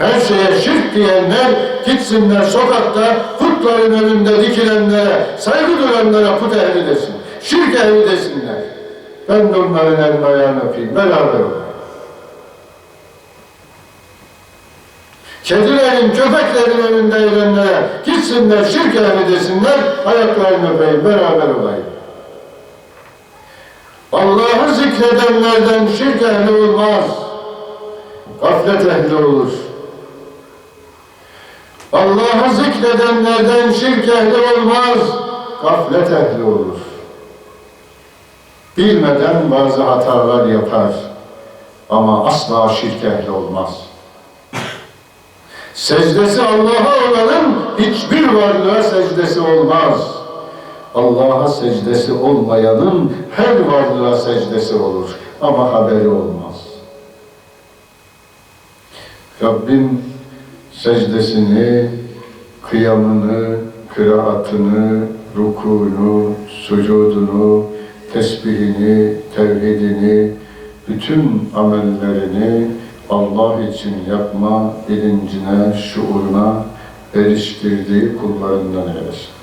Her şeye şirk diyenler gitsinler sokakta putların önünde dikilenlere, saygı duranlara put ehli desin. Şirk ehli desinler. Ben de onların elini ayağını öpeyim. Beraber olalım. Kedilerin, köpeklerin önünde eğlenenlere gitsinler şirk ehli desinler. Ayaklarını öpeyim. Beraber olayım. Allah'ı zikredenlerden şirk ehli olmaz. Gaflet ehli olur. Allah'ı zikredenlerden şirk ehli olmaz. Gaflet ehli olur. Bilmeden bazı hatalar yapar. Ama asla şirk ehli olmaz. Secdesi Allah'a olanın hiçbir varlığa secdesi olmaz. Allah'a secdesi olmayanın her varlığa secdesi olur. Ama haberi olmaz. Rabbim secdesini, kıyamını, kıraatını, rukunu, sucudunu, tesbihini, tevhidini, bütün amellerini Allah için yapma bilincine, şuuruna eriştirdiği kullarından eylesin.